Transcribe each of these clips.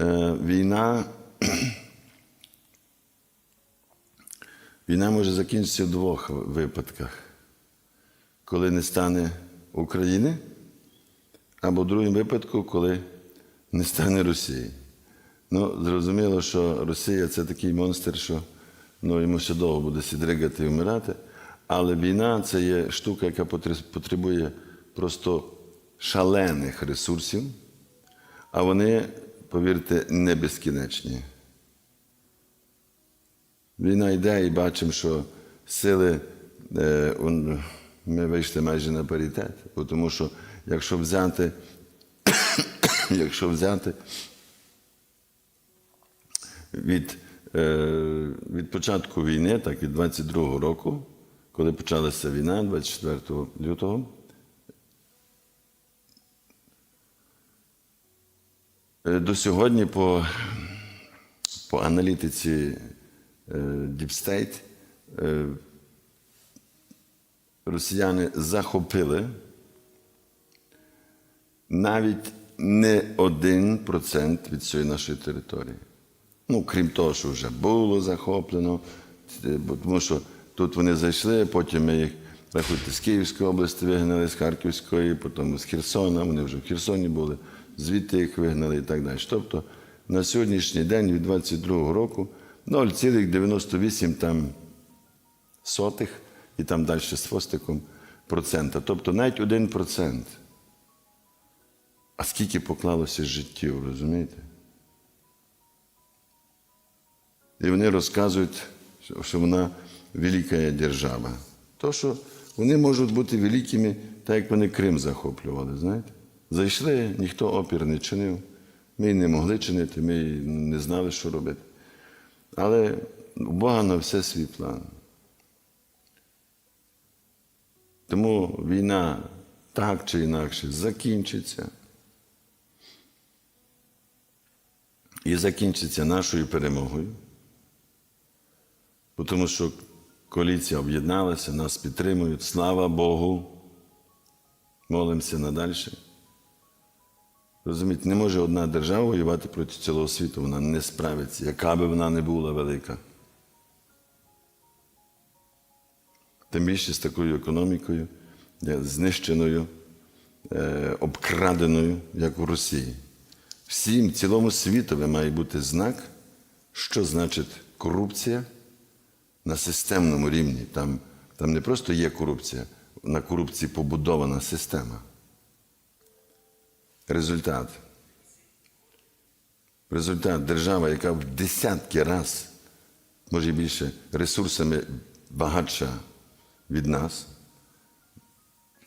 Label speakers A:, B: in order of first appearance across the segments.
A: е, війна. Війна може закінчитися в двох випадках. Коли не стане України, або в другому випадку, коли не стане Росії. Ну, зрозуміло, що Росія це такий монстр, що ну, йому ще довго буде сідригати і вмирати. Але війна це є штука, яка потребує просто шалених ресурсів, а вони, повірте, не безкінечні. Війна йде і бачимо, що сили е, ми вийшли майже на паритет. Тому що якщо взяти, якщо взяти від, е, від початку війни, так від 22-го року, коли почалася війна, 24 лютого, до сьогодні по, по аналітиці е, Deep State е, росіяни захопили навіть не один процент від цієї нашої території. Ну, крім того, що вже було захоплено, е, тому що тут вони зайшли, потім ми їх, рахуйте, з Київської області вигнали, з Харківської, потім з Херсона, вони вже в Херсоні були, звідти їх вигнали і так далі. Тобто на сьогоднішній день від 22-го року 0,98 там сотих і там далі з хвостиком процента. Тобто навіть один процент. А скільки поклалося життів, розумієте? І вони розказують, що вона велика держава. То, що вони можуть бути великими, так як вони Крим захоплювали, знаєте? Зайшли, ніхто опір не чинив. Ми не могли чинити, ми не знали, що робити. Але у Бога на все свій план. Тому війна так чи інакше закінчиться. І закінчиться нашою перемогою. Тому що коаліція об'єдналася, нас підтримують. Слава Богу. Молимося надальше. Розумієте, не може одна держава воювати проти цілого світу, вона не справиться, яка би вона не була велика. Тим більше з такою економікою, е, знищеною, е, обкраденою, як у Росії. Всім цілому світові має бути знак, що значить корупція на системному рівні. Там, там не просто є корупція, на корупції побудована система. Результат. Результат держава, яка в десятки раз, може більше, ресурсами багатша від нас,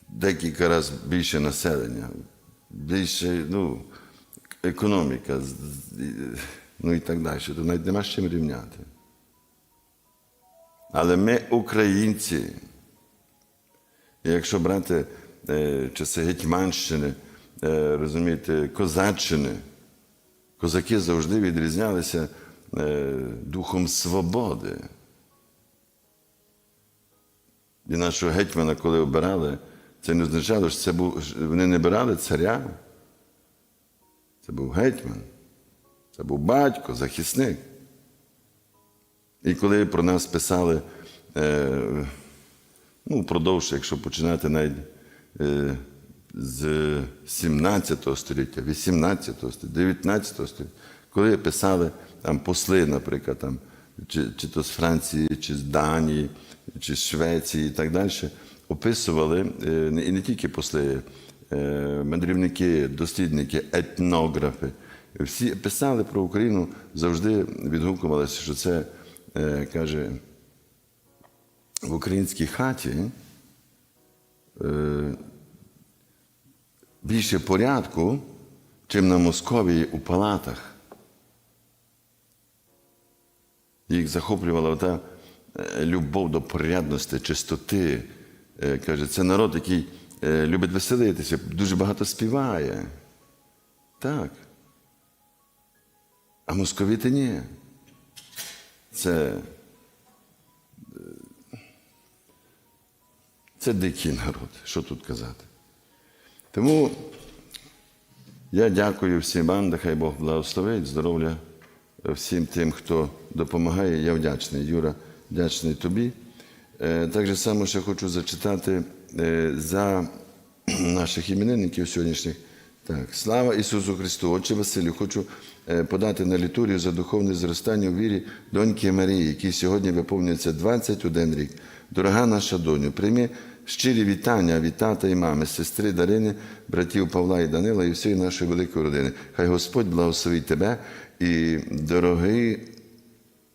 A: декілька разів більше населення, більше ну, економіка, ну і так далі. То навіть нема з чим рівняти. Але ми українці. Якщо брати е, часи Гетьманщини, розумієте, Козаччини, козаки завжди відрізнялися е, духом свободи. І нашого гетьмана, коли обирали, це не означало, що це був, вони не обирали царя. Це був гетьман, це був батько, захисник. І коли про нас писали, е, ну, впродовж, якщо починати навіть е, з 17 століття, 18 століття, 19 століття, коли писали там посли, наприклад, там, чи, чи то з Франції, чи з Данії, чи з Швеції і так далі, описували, е, і не тільки посли, е, мандрівники, дослідники, етнографи, всі писали про Україну, завжди відгукувалися, що це е, каже, в українській хаті більше порядку, чим на Московії у палатах. Їх захоплювала та е, любов до порядності, чистоти. Е, Каже, це народ, який е, любить веселитися, дуже багато співає. Так. А московіти ні. Це, це дикий народ, що тут казати. Тому Я дякую всім вам, нехай Бог благословить, здоров'я всім тим, хто допомагає. Я вдячний, Юра, вдячний тобі. Е, Так же само ще хочу зачитати е, за наших іменинників сьогоднішніх. Так, слава Ісусу Христу! Отче Василю, хочу е, подати на літургію за духовне зростання у вірі доньки Марії, якій сьогодні виповнюється 21 рік. Дорога наша доню, прийми щирі вітання від тата і мами, сестри Дарини, братів Павла і Данила і всієї нашої великої родини. Хай Господь благословить тебе і дорогий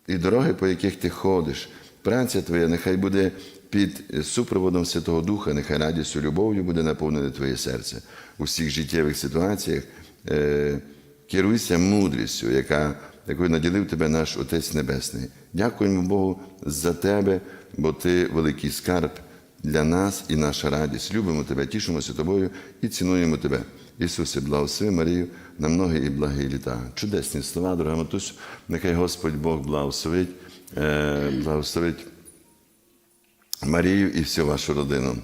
A: і дороги, по яких ти ходиш, праця твоя, нехай буде під супроводом Святого Духа, нехай радістю, любов'ю буде наповнене твоє серце. У всіх життєвих ситуаціях е, керуйся мудрістю, яка, якою наділив тебе наш Отець Небесний. Дякуємо Богу за тебе, бо ти великий скарб для нас і наша радість. Любимо тебе, тішимося тобою і цінуємо тебе. Ісусе, благослови Марію на многі і благі літа. Чудесні слова, дорога Матусь, нехай Господь Бог благословить, е, благословить Марію і всю вашу родину.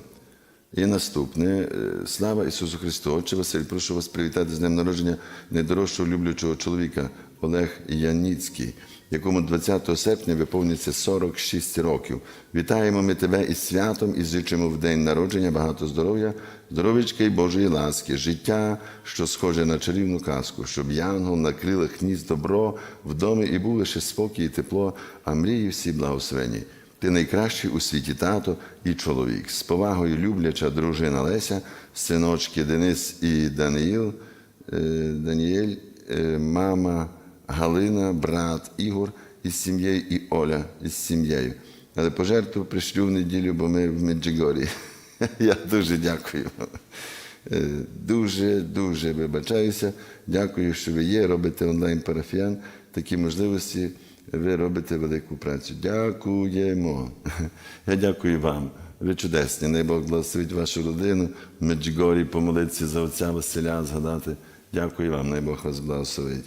A: І наступне, е, слава Ісусу Христу. Отче Василь, прошу вас привітати з днем народження найдорожчого люблячого чоловіка Олег Яніцький, якому 20 серпня виповниться 46 років. Вітаємо ми тебе із святом і зичимо в день народження багато здоров'я, здоров'ячка і Божої ласки, життя, що схоже на чарівну казку, щоб янгол на крилах добро в домі і був лише спокій і тепло, а мрії всі благословені. Ти найкращий у світі тато і чоловік. З повагою любляча дружина Леся, синочки Денис і Даниїл, е, Даніель, е, мама Галина, брат Ігор із сім'єю і Оля із сім'єю. Але пожертву пришлю в неділю, бо ми в Меджигорі. Я дуже дякую. Е, Дуже, дуже вибачаюся. Дякую, що ви є, робите онлайн парафіян. Такі можливості ви робите велику працю. Дякуємо. Я дякую вам. Ви чудесні. Най Бог благословить вашу родину. В Меджигорі помолитися за отця Василя, згадати. Дякую вам, най Бог вас благословить.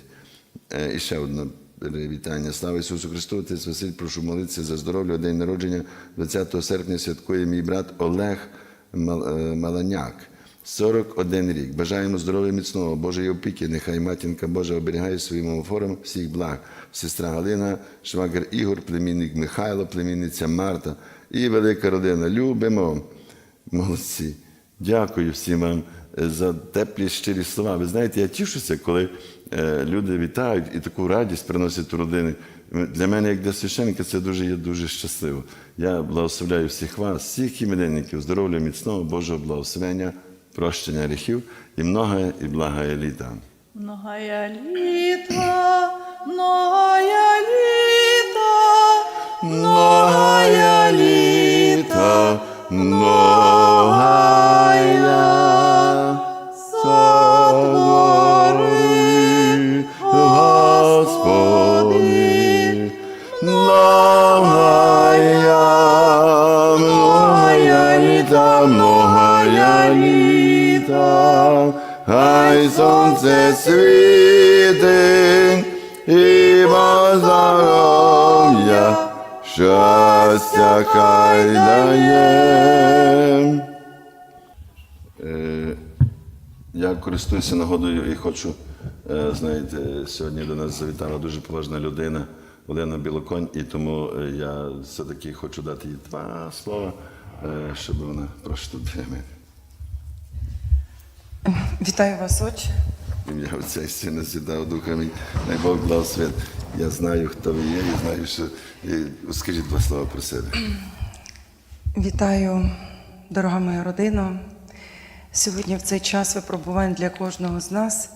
A: Е, І ще одне вітання. Слава Ісусу Христу, Отець Василь, прошу молитися за здоров'я. День народження 20 серпня святкує мій брат Олег е, Маланяк. 41 рік. Бажаємо здоров'я міцного, Божої опіки. Нехай матінка Божа оберігає своїм офором всіх благ. Сестра Галина, швагер Ігор, племінник Михайло, племінниця Марта і велика родина. Любимо. Молодці. Дякую всім вам е, за теплі щирі слова. Ви знаєте, я тішуся, коли е, люди вітають і таку радість приносять у родини. Для мене, як для священника, це дуже є дуже щасливо. Я благословляю всіх вас, всіх іменинників, здоров'я міцного, Божого благословення, прощення гріхів і многое і благає літа.
B: Многая літа, многая літа,
A: Многая літа, многая сотвори, Господи, світить і здоров'я, щастя хай дає. Е, Я користуюся нагодою і хочу, е, знаєте, сьогодні до нас завітала дуже поважна людина Олена Білоконь, і тому е, я все-таки хочу дати їй два слова, щоб вона прошу тут біля мене.
C: Вітаю вас, отче.
A: Ім'я Отця і Сина Святого Духа мій. Най Бог благословить. Я знаю, хто ви є, і знаю, що скажіть два слова про себе.
C: Вітаю, дорога моя родина. Сьогодні в цей час випробувань для кожного з нас.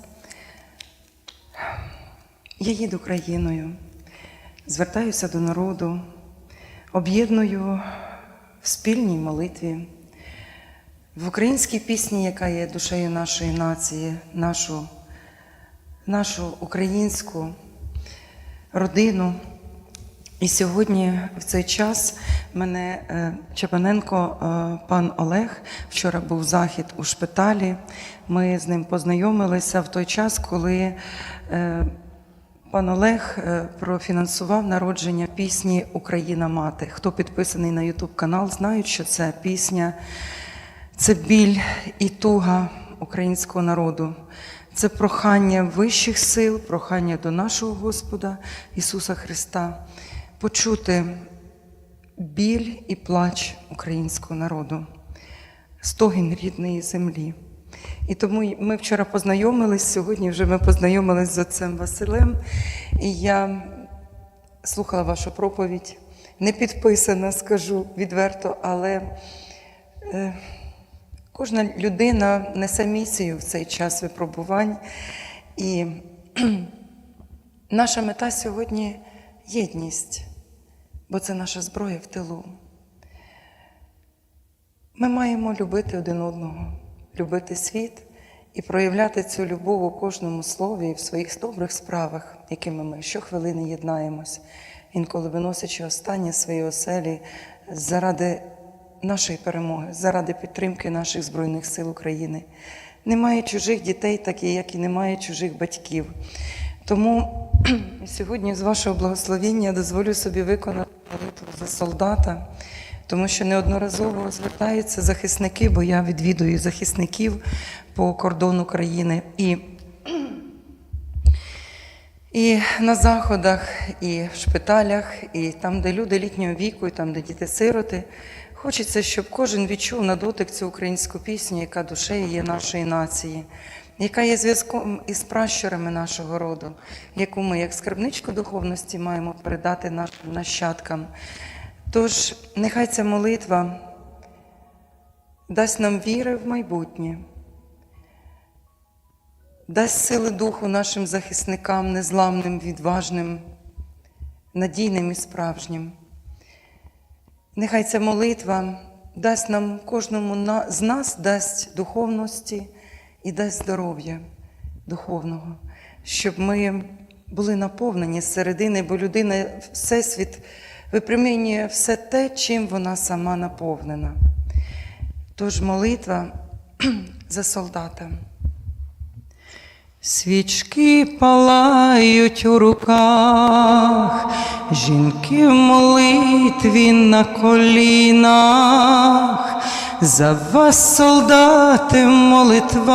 C: Я їду країною, звертаюся до народу, об'єдную в спільній молитві, в українській пісні, яка є душею нашої нації, нашу, нашу українську родину. І сьогодні в цей час мене е, Чепаненко, е, пан Олег, вчора був захід у шпиталі. Ми з ним познайомилися в той час, коли е, пан Олег профінансував народження пісні Україна мати. Хто підписаний на Ютуб канал, знають, що це пісня, це біль і туга українського народу. Це прохання вищих сил, прохання до нашого Господа Ісуса Христа почути біль і плач українського народу, стогін рідної землі. І тому ми вчора познайомились, сьогодні вже ми познайомились з отцем Василем, і я слухала вашу проповідь, не підписана, скажу відверто, але е, кожна людина несе місію в цей час випробувань. І наша мета сьогодні єдність, бо це наша зброя в тилу. Ми маємо любити один одного, любити світ і проявляти цю любов у кожному слові і в своїх добрих справах, якими ми щохвилини єднаємось, інколи виносячи останнє свої оселі заради нашої перемоги, заради підтримки наших Збройних сил України. Немає чужих дітей, так як і немає чужих батьків. Тому сьогодні, з вашого благословіння, дозволю собі виконати молитву за солдата, тому що неодноразово звертаються захисники, бо я відвідую захисників по кордону країни. І, і на заходах, і в шпиталях, і там, де люди літнього віку, і там, де діти-сироти. Хочеться, щоб кожен відчув на дотик цю українську пісню, яка душею є нашої нації, яка є зв'язком із пращурами нашого роду, яку ми, як скарбничку духовності, маємо передати нашим нащадкам. Тож, нехай ця молитва дасть нам віри в майбутнє, дасть сили духу нашим захисникам, незламним, відважним, надійним і справжнім. Нехай ця молитва дасть нам кожному з нас дасть духовності і дасть здоров'я духовного, щоб ми були наповнені з середини, бо людина, Всесвіт випромінює все те, чим вона сама наповнена. Тож молитва за солдата. Свічки палають у руках, жінки в молитві на колінах, за вас, солдати, в молитвах,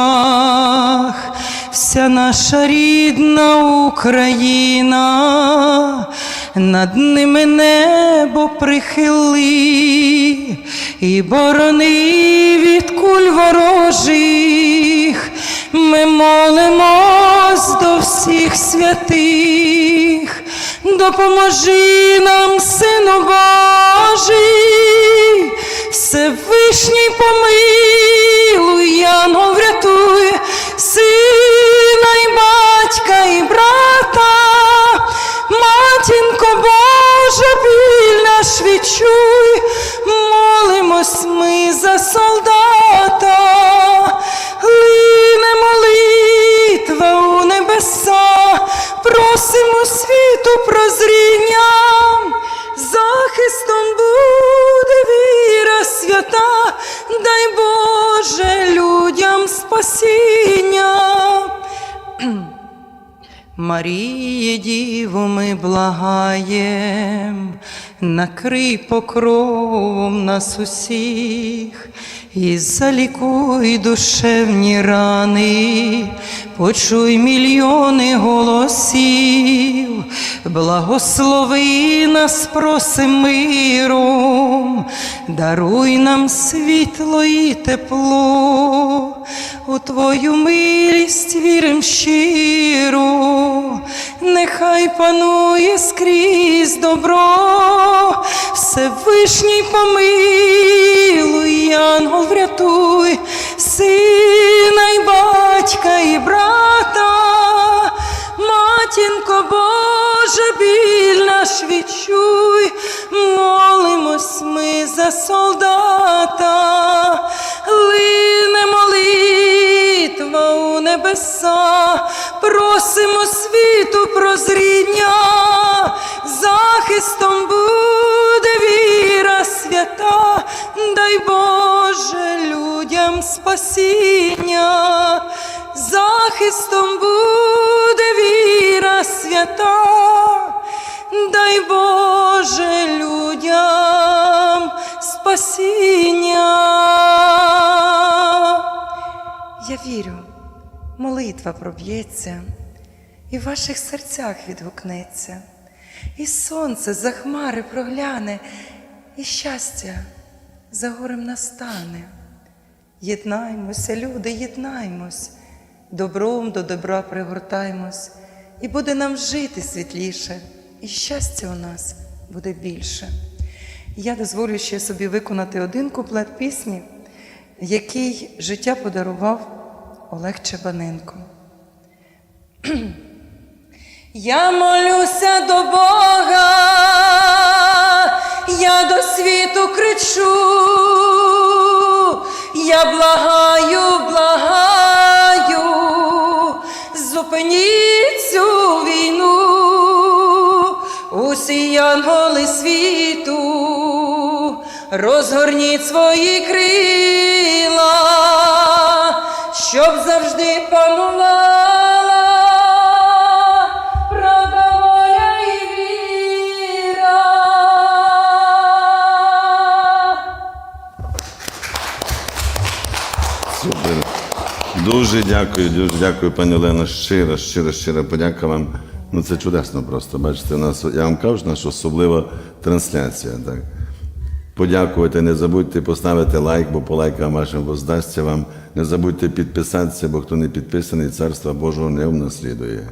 C: вся наша рідна Україна, над ними небо прихили і борони від куль ворожих. Ми молимось до всіх святих, допоможи нам, Сину Божий, Всевишній помилуй, спасіння. Маріє, Діво, ми благаєм, накрий покровом нас усіх і залікуй душевні рани, почуй мільйони голосів, благослови нас, просим миром, даруй нам світло і тепло, Твою милість вірим щиро, нехай панує скрізь добро, Всевишній помилуй, Янгол врятуй, сина й батька і брата, матінко Божа, біль наш відчуй, молимось ми за солдата, лине молитва у небеса, просимо світу прозріння, захистом буде віра свята, дай Боже людям спасіння, захистом буде віра свята, дай Боже людям спасіння. Я вірю, молитва проб'ється, і в ваших серцях відгукнеться, і сонце за хмари прогляне, і щастя за горем настане. Єднаймося, люди, єднаймось, добром до добра пригортаймось, і буде нам жити світліше, і щастя у нас буде більше. Я дозволю ще собі виконати один куплет пісні, який життя подарував Олег Чебаненко. Я молюся до Бога, я до світу кричу, я благаю, благаю, зупиніть цю війну, усі янголи світу, розгорніть свої крила, щоб завжди панувала правда, воля і віра.
A: Супер. Дуже дякую, дуже дякую, пані Олено. Щира, щира, щира подяка вам. Ну це чудесно просто. Бачите, у нас, я вам кажу, наша особлива трансляція. Так. Подякувати, не забудьте поставити лайк, бо по лайкам вашим воздасться вам. Не забудьте підписатися, бо хто не підписаний, царства Божого не внаслідує.